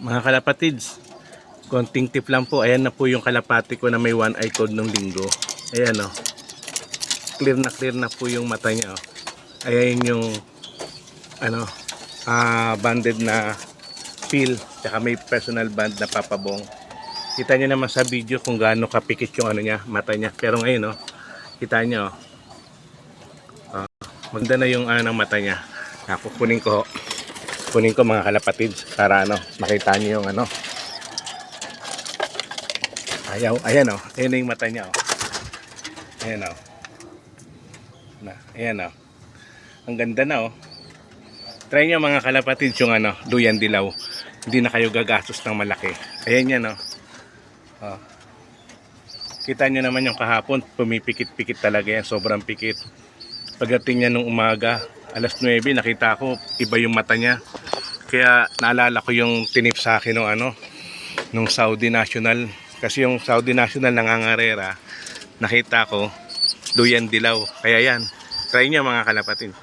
Mga kalapatids, konting tip lang po. Ayan na po yung kalapati ko na may one eye code nung linggo. Ayan o. Clear na clear na po yung mata niya. Oh. Ayan yung ano, ah banded na feel. Tsaka may personal band na papabong. Kita niyo naman sa video kung gaano kapikit yung ano niya, mata niya. Pero ngayon, oh, kita niyo, oh. Ah, maganda na yung ano ng mata niya. Ako kunin ko kunin ko mga kalapatids para ano makita niyo yung ano. Ayaw ayan oh. Ayan yung mata niya oh. Ayan oh. Na ayan oh. Ang ganda na oh. Try niyo mga kalapatids yung ano duyan dilaw. Hindi na kayo gagastos ng malaki. Ayan yan oh, oh. kita niyo naman yung kahapon pumipikit-pikit talaga yan sobrang pikit. Pagdating niya nung umaga alas 9 nakita ko iba yung mata niya. Kaya naalala ko yung tinip sa akin ng ano nung Saudi National. Kasi yung Saudi National nangangarera nakita ko duyan dilaw. Kaya yan try niyo mga kalapatid